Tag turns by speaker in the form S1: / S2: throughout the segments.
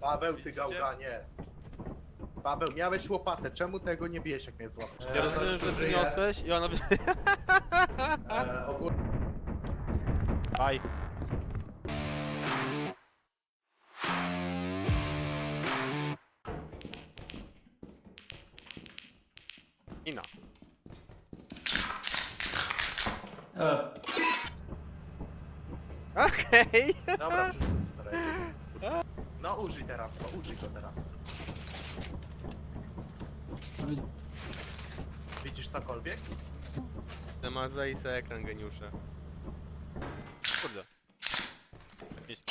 S1: Paweł, ty gałganie. Paweł, miałeś łopatę, czemu tego nie bierz, jak mnie złapiesz?
S2: Ja rozumiem, że przyniosłeś i ona...
S1: E, ogólnie
S2: Aj. Ina.
S3: E,
S2: Okej.
S1: Dobra, teraz, użyj go teraz. Widzisz cokolwiek?
S2: Ty masz zaiste ekran, geniusze. Kurde. Jakieś...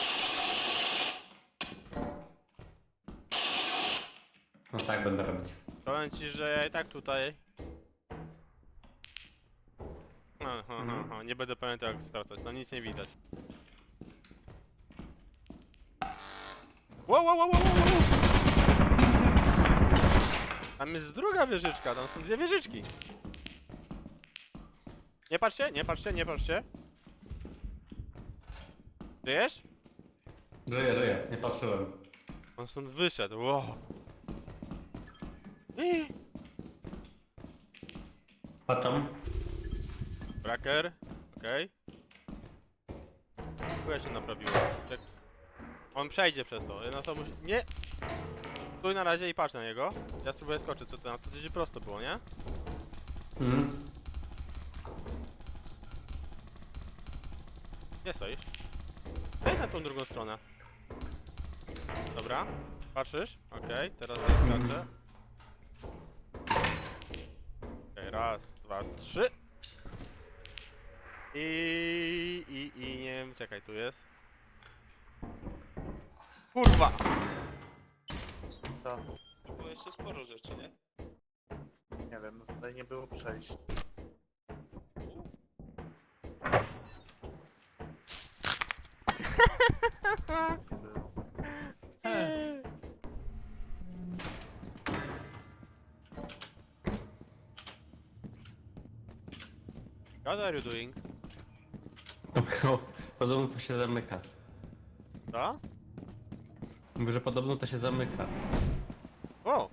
S3: no tak będę robić.
S2: Powiem ci, że ja i tak tutaj... Ha, ha, ha, ha. Nie będę pamiętał jak sprawdzać, no nic nie widać. Wow, wow, wow, wow, wow. Tam jest druga wieżyczka, tam są dwie wieżyczki. Nie patrzcie, nie patrzcie, nie patrzcie. Żyjesz?
S3: Żyję, żyję, nie patrzyłem.
S2: On stąd wyszedł, wow. Ih.
S3: A tam?
S2: Braker, okej. Tu ja się naprawiłem. Czek- On przejdzie przez to, musi... Nie! Stój na razie i patrz na niego. Ja spróbuję skoczyć, co to na to gdzieś prosto było, nie?
S3: Mhm.
S2: Gdzie stoisz? Wejdź na tą drugą stronę. Dobra, patrzysz? Okej, teraz ja skaczę. Okej, raz, dwa, trzy. I, i, i nie wiem, czekaj, tu jest. Kurwa!
S1: To,
S4: Było jeszcze sporo rzeczy, nie?
S1: nie wiem, no tutaj nie było przejść. Nie było.
S2: What are you doing?
S3: To było, podobno to się zamyka.
S2: Co?
S3: Mówię, że podobno to się zamyka.
S2: O!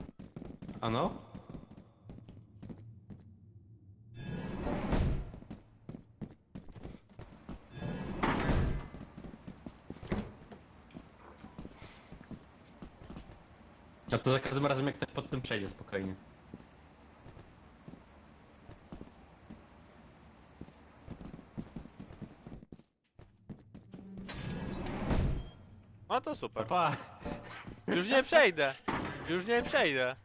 S3: Ano? A to za każdym razem jak ktoś pod tym przejdzie spokojnie.
S2: No to super.
S3: Pa!
S2: Już nie przejdę! Już nie przejdę!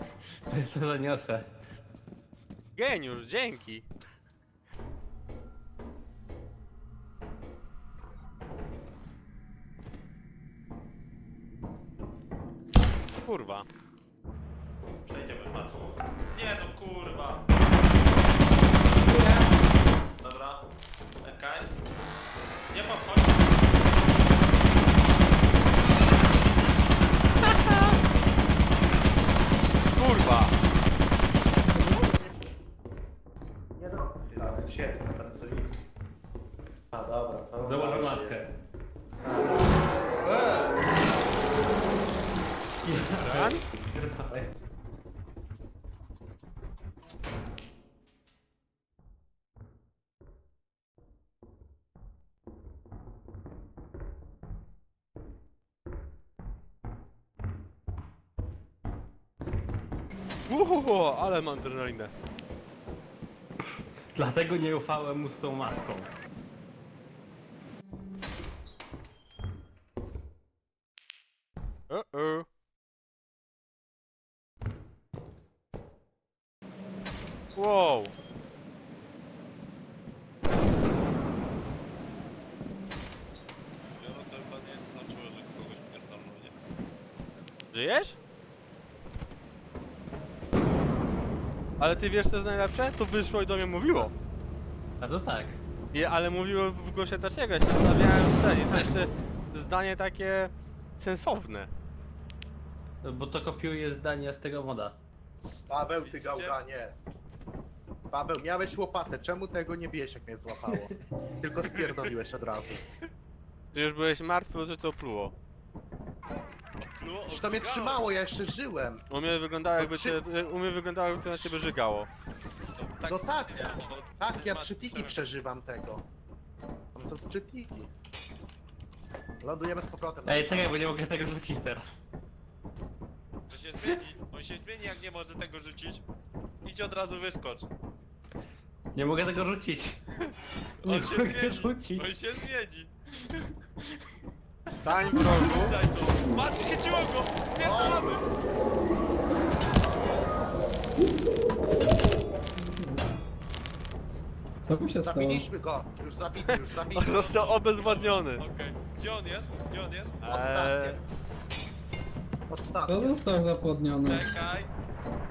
S3: To zaniosę.
S2: Geniusz, dzięki!
S3: Założę matkę.
S2: Ran? Uuu, ale mam adrenalinę.
S3: Dlatego nie ufałem mu z tą matką.
S2: Uh-oh. Wow.
S4: Ja no to chyba nie znaczyło, że kogoś pierdolną, nie?
S2: Żyjesz? Ale ty wiesz co jest najlepsze? To wyszło i do mnie mówiło.
S3: A to tak.
S2: I, ale mówiło w głosie dlaczego. Ja się zastanawiałem, czy to jeszcze zdanie takie sensowne.
S3: No Bo to kopiuje zdania z tego moda.
S1: Paweł, ty
S4: Widzicie?
S1: gałganie. Paweł, miałeś łopatę, czemu tego nie bierz, jak mnie złapało? Tylko spierdoliłeś od razu.
S2: Ty już byłeś martwy, że to pluło.
S4: No,
S1: Już to mnie trzymało, ja jeszcze żyłem.
S2: U mnie wyglądało jakby cię, u mnie wyglądało jakby to na ciebie żygało.
S1: No tak.
S4: no,
S1: Tak, ja trzy tiki przeżywam tego. Tam są trzy tiki. Lądujemy z powrotem.
S3: Ej, czekaj, bo nie mogę tego rzucić teraz.
S4: To się zmieni. On się zmieni jak nie może tego rzucić. Idź od razu wyskocz.
S3: Nie mogę tego rzucić.
S4: On
S3: Nie
S4: się
S3: mogę
S4: zmieni.
S3: rzucić.
S4: On się zmieni.
S2: Stań w rogu.
S4: Puszczaj to. Patrz, chyciło go! Spierdolamy!
S5: Co mi się stało?
S1: Zabiliśmy go. Już zabity, już
S2: On
S1: zabity.
S2: został obezwładniony.
S4: Okej. Gdzie on jest? Gdzie on jest?
S2: Eee,
S1: Podstawnie.
S5: Kto został zapłodniony?
S4: Czekaj.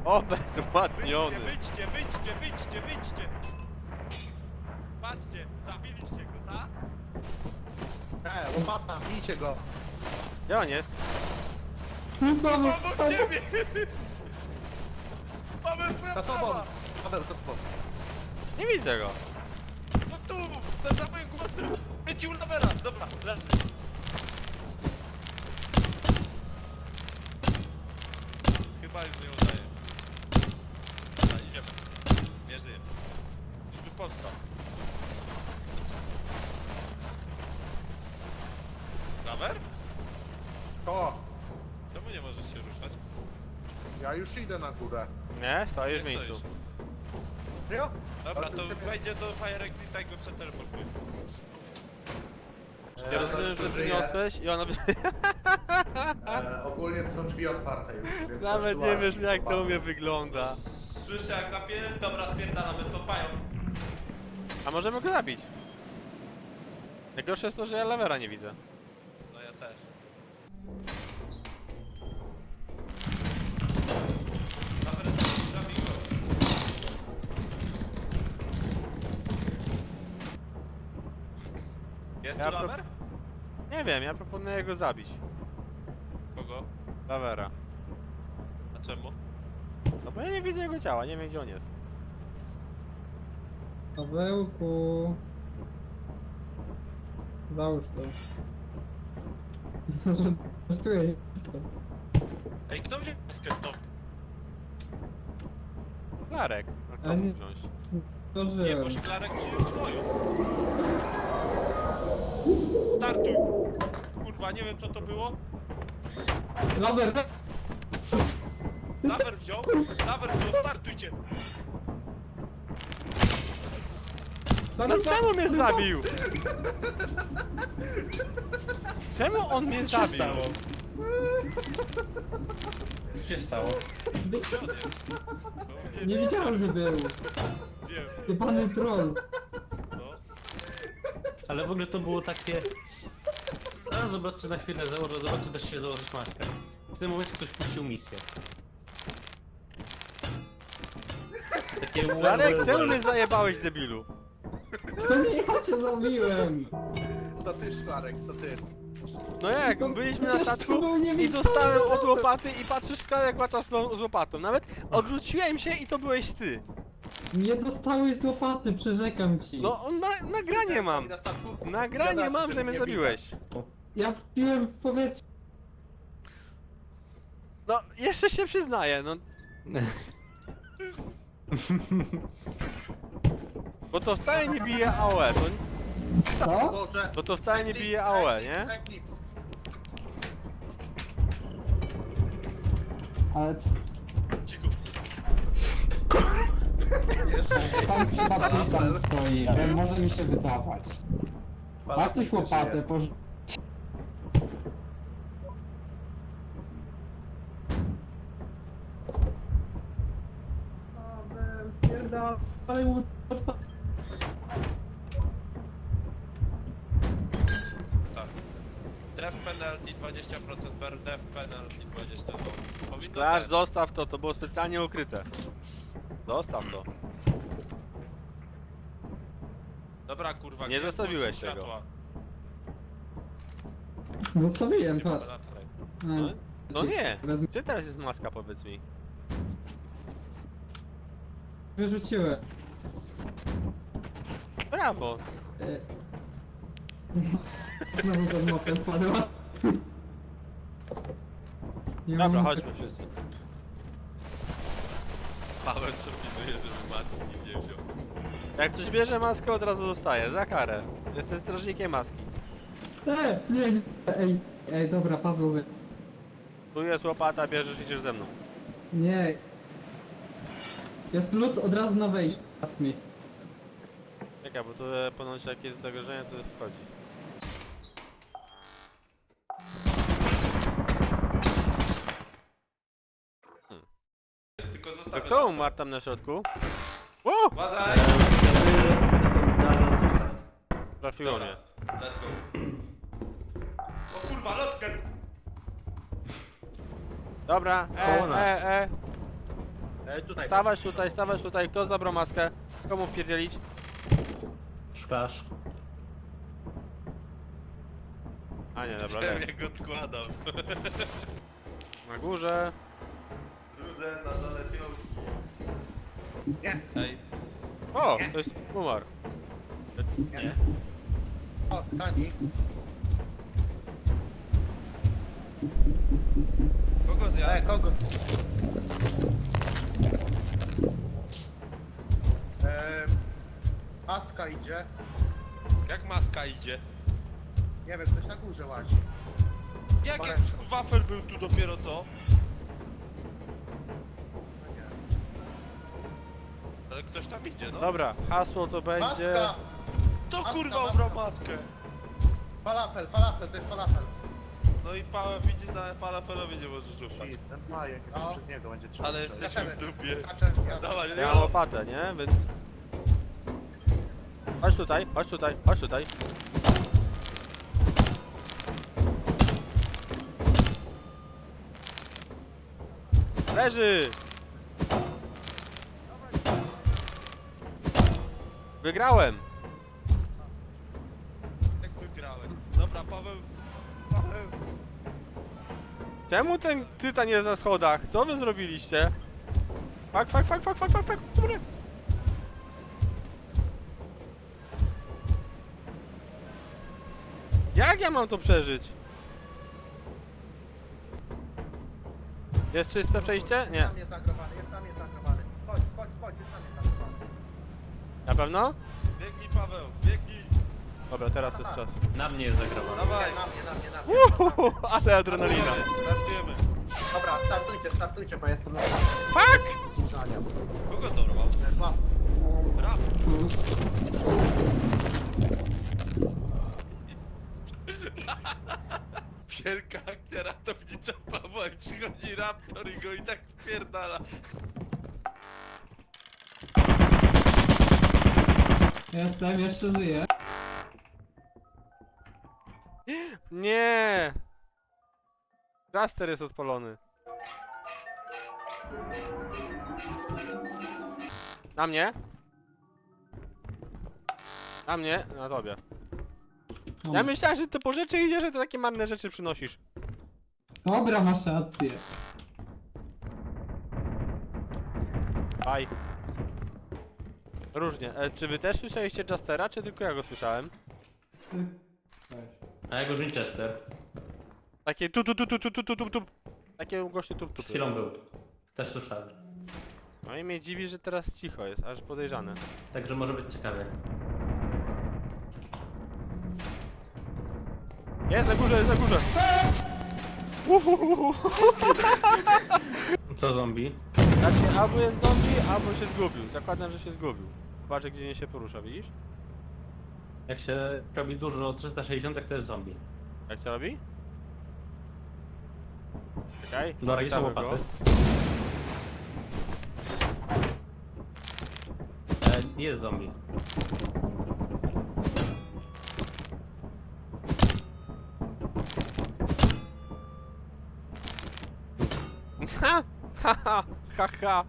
S2: obezwładniony.
S4: Wyjdźcie, wyjdźcie, wyjdźcie, wyjdźcie! Patrzcie, tak?
S1: E, łopata, bijcie go.
S2: Gdzie on jest?
S5: Znowu,
S4: Obok ciebie! Paweł, twoja
S1: Za tobą.
S4: prawa!
S1: Paweł, za tobą.
S2: Nie widzę go.
S4: No tu! Za za moim głosem! Wycił lawera! Dobra, leży. Chyba już nie udaje. Dobra, idziemy. Nie żyje. Żeby powstał. Lawer?
S1: O,
S4: Czemu nie możesz się ruszać?
S1: ja już idę na górę.
S2: Nie, stoisz w
S4: Nie
S2: miejscu.
S4: stoisz.
S1: Serio?
S4: Dobra, to wejdzie do Fire Exita i go przeteleportuje.
S2: Ja rozumiem, że przyniosłeś i ona...
S1: E, ogólnie to są drzwi otwarte już. więc
S2: Nawet nie wiesz jak to u mnie wygląda.
S4: Słyszę jak napier... Dobra, spierdalamy, stopają.
S2: A możemy go zabić. Najgorsze jest to, że ja levera nie widzę.
S4: No ja też. Jest
S2: Ja
S4: tu
S2: pro-
S4: lawer?
S2: Nie wiem, ja proponuję go zabić.
S4: Kogo?
S2: Lavera.
S4: A czemu?
S2: No bo ja nie widzę jego ciała, nie wiem gdzie on jest.
S5: Pawełku. Załóż to. Żartuję.
S4: Ej, kto wziął maskę znowu?
S2: Klarek. A kto
S5: Ale
S2: mógł
S5: nie-
S2: wziąć?
S4: Nie,
S5: Dożyłem.
S4: bo szklarek ci swoją. Startuj! Kurwa, nie wiem co to było.
S5: Lover,
S4: Lawer wziął, lawer wziął, startujcie!
S2: No czemu mnie zabił? Czemu on mnie
S3: Co się
S2: zabił?
S3: stało? Co się stało?
S5: Nie widziałem, że był.
S4: Wiem,
S5: Jebany troll.
S3: Ale w ogóle to było takie... A zobaczcie na chwilę, założę, zobaczcie, da się założyć maskę. W tym momencie ktoś puścił misję. Takie
S2: Klarek, czemu mnie zajebałeś debilu?
S5: To nie ja cię zabiłem.
S1: To ty, Szklarek, to ty.
S2: No jak,
S5: No,
S2: byliśmy na
S5: przecież
S2: statku
S5: był
S2: i dostałem od łopaty i patrzysz Klarek łata z, tą- z łopatą. Nawet odwróciłem się i to byłeś ty.
S5: Nie dostałeś z łopaty, przyrzekam ci.
S2: No on na, nagranie mam. Nagranie mam, że mnie
S1: nie
S2: zabiłeś.
S5: Ja wpiłem w powietrze.
S2: No, jeszcze się przyznaję, no. Bo to wcale nie bije AOE, to,
S5: Co?
S1: Boże.
S2: bo to wcale nie bije AOE, nie?
S1: Eclipse.
S5: Ale co?
S4: Cicho.
S1: Jeszcze.
S5: Tam chyba ty tam stoi, ale może mi się wydawać. Ma ktoś
S1: ty
S5: łopatę, poż... Ale mu...
S4: Tak. Def penalty 20%, per def penalty 20%. No, powinno
S2: Klasz,
S4: tak.
S2: zostaw to, to było specjalnie ukryte. Zostaw to.
S4: Dobra kurwa,
S2: Nie
S4: gdzie jest
S2: zostawiłeś tego.
S4: światła?
S5: Zostawiłem,
S4: Nie ma
S5: patrz.
S2: No, no nie.
S5: Wezmę-
S2: Gdzie teraz jest maska, powiedz mi?
S5: Wyrzuciłem.
S2: Brawo.
S5: E, Znowu za mopem wpadła. Nie
S2: Dobra,
S5: mam-
S2: chodźmy wszyscy.
S4: Paweł co pilnuje, żeby maski nie wziął.
S2: Jak ktoś bierze maskę, od razu zostaje, za karę. Jestem strażnikiem maski.
S5: E, nie, nie. Ej, ej, dobra, Paweł.
S2: Tu jest łopata, bierzesz, idziesz ze mną.
S5: Nie. Jest lód od razu na wejście. Ask mi.
S2: Czekaj, bo tu e, ponoć jak jest zagrożenie, to wchodzi.
S4: Jest tylko
S2: To
S4: zostawię.
S2: Kto umarł tam na środku? O!
S4: Uważaj!
S2: Trafiło
S4: Dobra,
S2: mnie.
S4: let's go. O kurwa, lotkę!
S2: Dobra, e,
S3: Koło nas.
S2: e, e.
S1: E, tutaj.
S2: Stawać tutaj, stawać tutaj. Kto zabrał maskę? Komu wpierdzielić?
S3: Szklasz.
S2: A nie, dobra,
S4: Chciałem
S2: nie.
S4: jak odkładał.
S2: Na górze.
S4: Rudę na dole piołki.
S1: Nie.
S4: Ej,
S2: O, to jest umarł.
S1: Nie. O, Tani.
S4: kogo
S1: E,
S4: zjadł?
S1: kogo? E, Aska idzie.
S4: Jak maska idzie?
S1: Nie wiem, ktoś na górze łazi.
S4: Jak
S1: Marek.
S4: jak wafel był tu dopiero co?
S1: No nie.
S4: Ale ktoś tam idzie, no.
S2: Dobra, hasło to będzie.
S1: Maska!
S4: To
S1: Maska,
S4: kurwa
S1: maska.
S4: ubrał maskę.
S1: Falafel, falafel, to jest falafel.
S4: No i Paweł widzisz, na falafelowi nie możesz ufać.
S1: Ten pajek, jakoś
S2: No.
S1: przez niego będzie trzeba.
S4: Ale
S1: przejść.
S4: jesteśmy w dupie.
S1: Skaczę, ja
S4: Dawaj,
S2: Ja mam łopatę, nie? Więc... Chodź tutaj, chodź tutaj, chodź tutaj. Leży! Wygrałem!
S4: Jak wygrałeś? Dobra, Paweł. Paweł.
S2: Czemu ten tytan jest na schodach? Co wy zrobiliście? Fak, fak, fak, fak, fak, fak, fak, dobra. Jak ja mam to przeżyć? Jest czyste przejście?
S1: Jest
S2: Nie.
S1: tam jest zagrowany, jest tam jest zagrowany. Chodź, chodź, chodź, jest tam jest zagrowany.
S2: Na pewno?
S4: Biegnij Paweł, biegnij.
S2: Dobra, teraz jest czas.
S3: Na mnie jest zagrowane.
S4: Dawaj.
S1: Na mnie, na mnie, na mnie.
S2: Uhuhu, ale adrenalina.
S4: Startujemy.
S1: Dobra, startujcie, startujcie, bo jestem na
S2: Fuck!
S1: zdania.
S4: Kogo to robił?
S1: Zła.
S4: Rap. Wielka akcja ratownicza Pawła i przychodzi Raptor i go i tak wpierdala.
S5: Jestem, jeszcze żyję.
S2: Nie! Raster jest odpalony. Na mnie? Na mnie? Na tobie. Ja myślałem, że ty po rzeczy idziesz, że ty takie marne rzeczy przynosisz.
S5: Dobra, masz rację.
S2: Baj. Różnie. E, czy wy też słyszeliście Justera, czy tylko ja go słyszałem?
S3: A jak już Winchester?
S2: Takie tu tu tu tu tu tu tu tu tu. Takie głośne tu tu tu.
S3: chwilą był. Też słyszałem.
S2: No i mnie dziwi, że teraz cicho jest, aż podejrzane.
S3: Także może być ciekawie.
S2: Jest na górze, jest na górze! Uhuhuhu.
S3: Co zombie?
S2: Znaczy, albo jest zombie, albo się zgubił. Zakładam, że się zgubił. Patrz, gdzie nie się porusza, widzisz?
S3: Jak się robi dużo 360, to jest zombie.
S2: Jak się robi? Czekaj,
S3: Dobra, gdzie są łopaty? E, jest zombie.
S2: Ha! Ha, ha, ha, ha.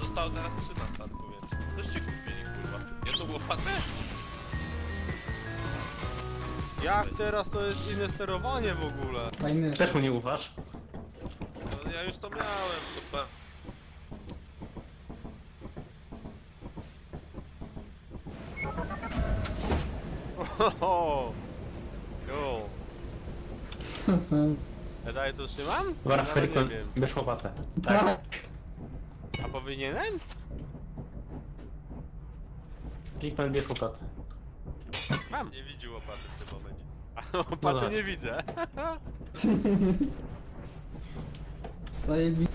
S4: Został teraz więc. Coście kupili, kurwa. Jedną łopatę?
S2: Jak teraz to jest inne sterowanie w ogóle?
S5: Fajny.
S3: Też mu nie ufasz?
S4: No, ja już to miałem, pe...
S2: Ohoho. Jo. Ja dalej to trzymam?
S3: Dobra,
S2: Nawet
S3: Ferikon,
S2: nie wiem.
S3: bierz łopatę. Tak.
S2: A powinienem?
S3: Ferikon, bierz łopatę.
S2: Mam.
S4: Nie widzi łopaty w tym momencie.
S2: A łopaty
S3: tak.
S2: nie widzę.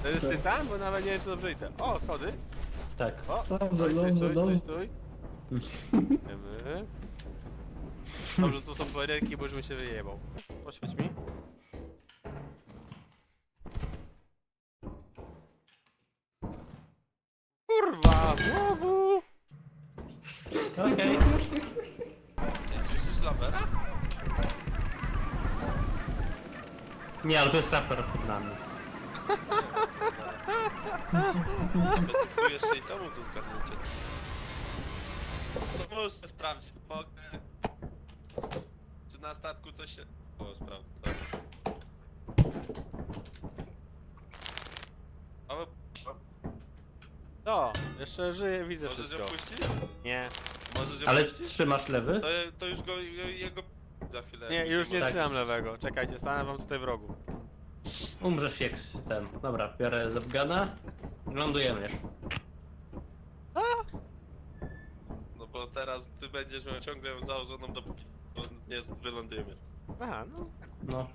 S2: To jest ty tam? Bo nawet nie wiem czy dobrze idę. O, schody.
S3: Tak.
S2: O,
S5: Dobrze,
S2: stój, stój,
S5: dobrze,
S2: stój, stój,
S5: dobrze.
S2: stój. Wiemy. Dobrze, to są barierki, bo już mi się wyjebał. Poświeć mi. Kurwa, znowu!
S3: Okej.
S4: Nie słyszysz lawera?
S3: Nie, ale to jest raper dla mnie.
S4: Tu jeszcze i temu to zgarnięcie. No muszę sprawdzić, mogę. Czy na statku coś się... O, sprawdzę, dobra. Ale...
S2: To, jeszcze żyję, widzę
S4: Możesz ją
S2: wszystko.
S4: puścić?
S2: Nie,
S3: Ale
S4: puścić?
S3: trzymasz lewy?
S4: To, to już go, jego... Za chwilę.
S2: nie, już nie
S3: tak.
S2: trzymam lewego. Czekajcie, stanę wam tutaj w rogu.
S3: Umrzesz jak ten. Dobra, biorę Zepgana. Lądujemy.
S4: No bo teraz ty będziesz miał ciągle ją założoną dopóki nie wylądujemy.
S2: Aha, no.
S3: No.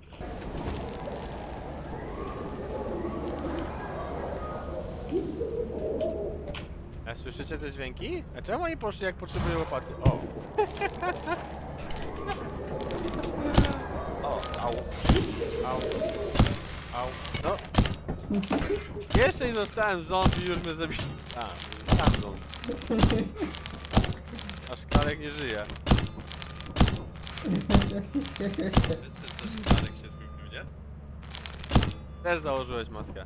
S2: Słyszycie te dźwięki? A czemu oni poszli jak potrzebują łopaty? O! o, au. Au. Au. No. Jeszcze nie dostałem zombie, już mnie zabili. A, tam zombie. Aż Klarek nie żyje.
S4: Wiecie, że szklarek się zmienił, nie?
S2: Też założyłeś maskę.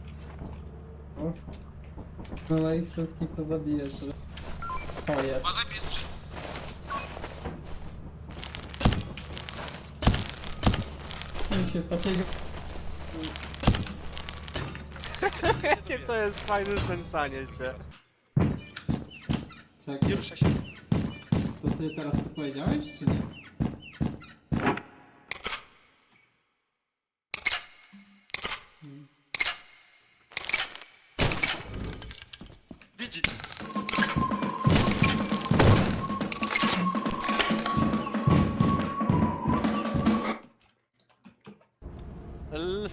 S5: No i wszystkich to zabijesz. O jest. Mi się takiego...
S2: Jakie to jest fajne znęcanie się.
S4: Nie
S5: Czekaj,
S4: ruszaj się.
S5: to ty teraz to powiedziałeś, czy nie?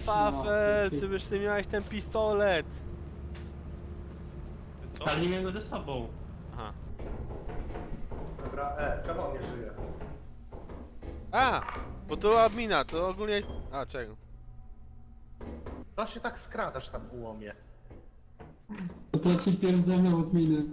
S4: Fafel,
S2: no, ty byś ty miałeś ten pistolet.
S4: Co?
S3: Ale nie miałem go ze sobą.
S2: Aha.
S1: Dobra, e, kawał nie żyje.
S2: A! Bo to admina, to ogólnie. A, czego?
S1: To się tak skradasz tam ułomie.
S5: To ci odminę. od miny.